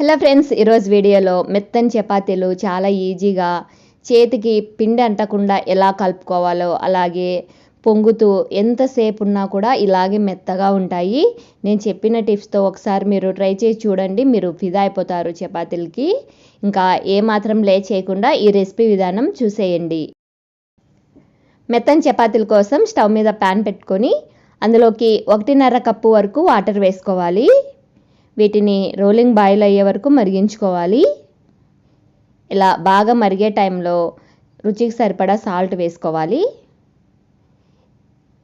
Hello friends ఈరోజు వీడియోలో మెత్తని చపాతీలు చాలా ఈజీగా చేతికి పిండి అంటకుండా ఎలా కలుపుకోవాలో అలాగే పొంగుతూ ఎంతసేపు ఉన్నా కూడా ఇలాగే మెత్తగా ఉంటాయి. నేను చెప్పిన టిప్స్తో ఒకసారి మీరు ట్రై చేసి చూడండి మీరు ఫిదా అయిపోతారు చపాతీలకి. ఇంకా ఏమాత్రం లే చేయకుండా ఈ రెసిపీ విధానం చూసేయండి. మెత్తని చపాతీల కోసం స్టవ్ మీద ప్యాన్ పెట్టుకొని అందులోకి ఒకటిన్నర కప్పు వరకు వాటర్ వేసుకోవాలి. వీటిని రోలింగ్ బాయిల్ అయ్యే వరకు మరిగించుకోవాలి. ఇలా బాగా మరిగే టైంలో రుచికి సరిపడా సాల్ట్ వేసుకోవాలి.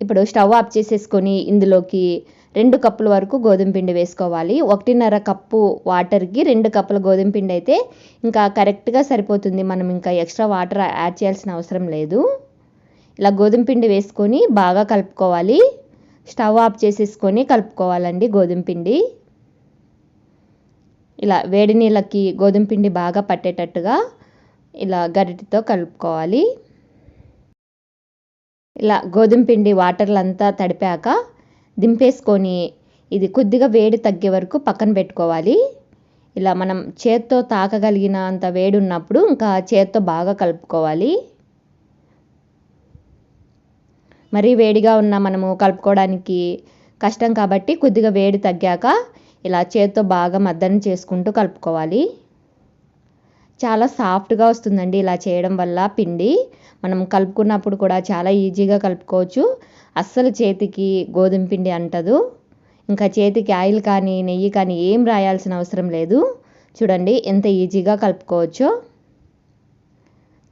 ఇప్పుడు స్టవ్ ఆఫ్ చేసేసుకొని ఇందులోకి రెండు కప్పుల వరకు గోధుమ పిండి వేసుకోవాలి. ఒకటిన్నర కప్పు వాటర్కి రెండు కప్పుల గోధుమ పిండి అయితే ఇంకా కరెక్ట్గా సరిపోతుంది. మనం ఇంకా ఎక్స్ట్రా వాటర్ యాడ్ చేయాల్సిన అవసరం లేదు. ఇలా గోధుమ పిండి వేసుకొని బాగా కలుపుకోవాలి. స్టవ్ ఆఫ్ చేసేసుకొని కలుపుకోవాలండి గోధుమ పిండి. ఇలా వేడి నీళ్ళకి గోధుమ పిండి బాగా పట్టేటట్టుగా ఇలా గరిటితో కలుపుకోవాలి. ఇలా గోధుమ పిండి వాటర్లంతా తడిపాక దింపేసుకొని ఇది కొద్దిగా వేడి తగ్గే వరకు పక్కన పెట్టుకోవాలి. ఇలా మనం చేత్తో తాకగలిగిన అంత వేడి ఉన్నప్పుడు ఇంకా చేత్తో బాగా కలుపుకోవాలి. మరీ వేడిగా ఉన్న మనము కలుపుకోవడానికి కష్టం కాబట్టి కొద్దిగా వేడి తగ్గాక ఇలా చేతితో బాగా మద్దన చేసుకుంటూ కలుపుకోవాలి. చాలా సాఫ్ట్గా వస్తుందండి ఇలా చేయడం వల్ల పిండి. మనం కలుపుకున్నప్పుడు కూడా చాలా ఈజీగా కలుపుకోవచ్చు. అస్సలు చేతికి గోధుమ పిండి అంటదు. ఇంకా చేతికి ఆయిల్ కానీ నెయ్యి కానీ ఏం రాయాల్సిన అవసరం లేదు. చూడండి ఎంత ఈజీగా కలుపుకోవచ్చో.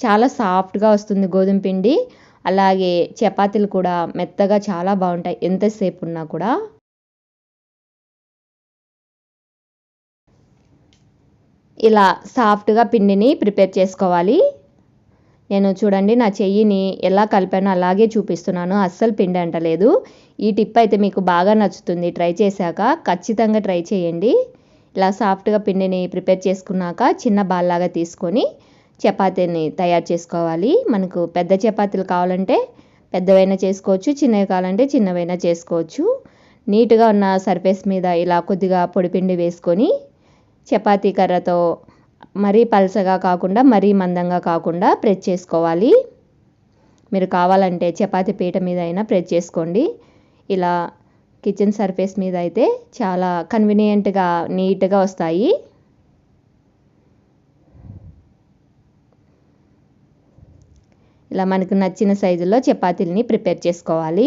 చాలా సాఫ్ట్గా వస్తుంది గోధుమ పిండి. అలాగే చపాతీలు కూడా మెత్తగా చాలా బాగుంటాయి. ఎంతసేపు ఉన్నా కూడా. ఇలా సాఫ్ట్గా పిండిని ప్రిపేర్ చేసుకోవాలి. నేను చూడండి నా చెయ్యిని ఎలా కలిపానో అలాగే చూపిస్తున్నాను. అస్సలు పిండి అంటలేదు ఈ టిప్ అయితే మీకు బాగా నచ్చుతుంది. ట్రై చేశాక ఖచ్చితంగా ట్రై చేయండి. ఇలా సాఫ్ట్గా పిండిని ప్రిపేర్ చేసుకున్నాక చిన్న బాల్లాగా తీసుకొని చపాతీని తయారు చేసుకోవాలి. మనకు పెద్ద చపాతీలు కావాలంటే పెద్దవైనా చేసుకోవచ్చు చిన్నవి కావాలంటే చిన్నవైనా చేసుకోవచ్చు. నీట్గా ఉన్న సర్ఫేస్ మీద ఇలా కొద్దిగా పొడిపిండి వేసుకొని చపాతీ కర్రతో మరీ పలసగా కాకుండా మరీ మందంగా కాకుండా ప్రెస్ చేసుకోవాలి. మీరు కావాలంటే చపాతీ పీట మీద అయినా ప్రెస్ చేసుకోండి. ఇలా కిచెన్ సర్ఫేస్ మీద అయితే చాలా కన్వీనియంట్గా నీట్గా వస్తాయి. ఇలా మనకు నచ్చిన సైజులో చపాతీలని ప్రిపేర్ చేసుకోవాలి.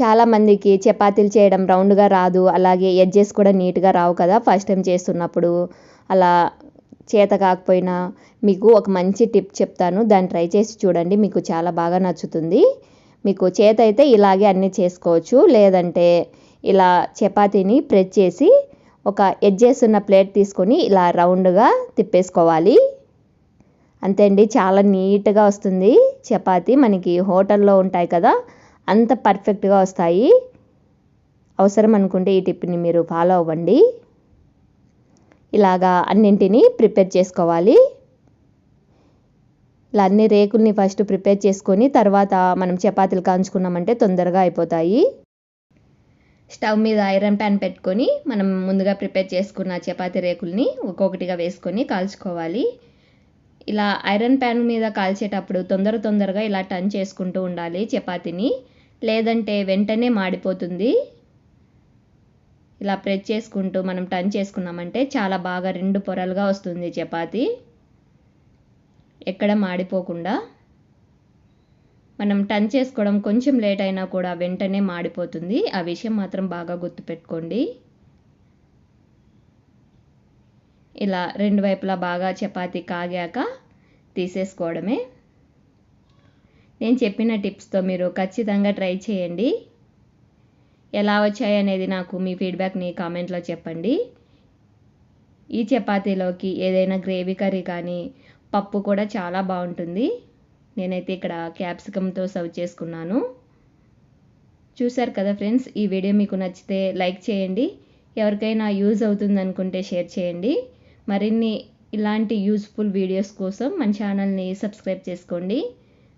చాలామందికి చపాతీలు చేయడం రౌండ్గా రాదు. అలాగే ఎడ్జెస్ కూడా నీట్గా రావు కదా ఫస్ట్ టైం చేస్తున్నప్పుడు. అలా చేత కాకపోయినా మీకు ఒక మంచి టిప్ చెప్తాను. దాన్ని ట్రై చేసి చూడండి. మీకు చాలా బాగా నచ్చుతుంది. మీకు చేత అయితే ఇలాగే అన్నీ చేసుకోవచ్చు. లేదంటే ఇలా చపాతీని ప్రెస్ చేసి ఒక ఎడ్జెస్ ఉన్న ప్లేట్ తీసుకొని ఇలా రౌండ్గా తిప్పేసుకోవాలి. అంతే అండి. చాలా నీట్గా వస్తుంది చపాతీ. మనకి హోటల్లో ఉంటాయి కదా అంత పర్ఫెక్ట్గా వస్తాయి. అవసరం అనుకుంటే ఈ టిప్ని మీరు ఫాలో అవ్వండి. ఇలాగా అన్నింటినీ ప్రిపేర్ చేసుకోవాలి. ఇలా అన్ని రేకుల్ని ఫస్ట్ ప్రిపేర్ చేసుకొని తర్వాత మనం చపాతీలు కాంచుకున్నామంటే తొందరగా అయిపోతాయి. స్టవ్ మీద ఐరన్ ప్యాన్ పెట్టుకొని మనం ముందుగా ప్రిపేర్ చేసుకున్న చపాతీ రేకుల్ని ఒక్కొక్కటిగా వేసుకొని కాల్చుకోవాలి. ఇలా ఐరన్ ప్యాన్ మీద కాల్చేటప్పుడు తొందర తొందరగా ఇలా టర్న్ చేసుకుంటూ ఉండాలి చపాతీని. లేదంటే వెంటనే మాడిపోతుంది. ఇలా ప్రెస్ చేసుకుంటూ మనం టర్న్ చేసుకున్నామంటే చాలా బాగా రెండు పొరలుగా వస్తుంది చపాతి. ఎక్కడ మాడిపోకుండా మనం టర్న్ చేసుకోవడం కొంచెం లేట్ అయినా కూడా వెంటనే మాడిపోతుంది. ఆ విషయం మాత్రం బాగా గుర్తుపెట్టుకోండి. ఇలా రెండు వైపులా బాగా చపాతీ కాగాక తీసేసుకోవడమే. నేను చెప్పిన టిప్స్తో మీరు ఖచ్చితంగా ట్రై చేయండి. ఎలా వచ్చాయి అనేది నాకు మీ ఫీడ్బ్యాక్ని కామెంట్లో చెప్పండి. ఈ చపాతీలోకి ఏదైనా గ్రేవీ కర్రీ కానీ పప్పు కూడా చాలా బాగుంటుంది. నేనైతే ఇక్కడ క్యాప్సికమ్తో సర్వ్ చేసుకున్నాను. చూసారు కదా ఫ్రెండ్స్ ఈ వీడియో మీకు నచ్చితే లైక్ చేయండి. ఎవరికైనా యూజ్ అవుతుంది అనుకుంటే షేర్ చేయండి. మరిన్ని ఇలాంటి యూస్ఫుల్ వీడియోస్ కోసం మన ఛానల్ని సబ్స్క్రైబ్ చేసుకోండి.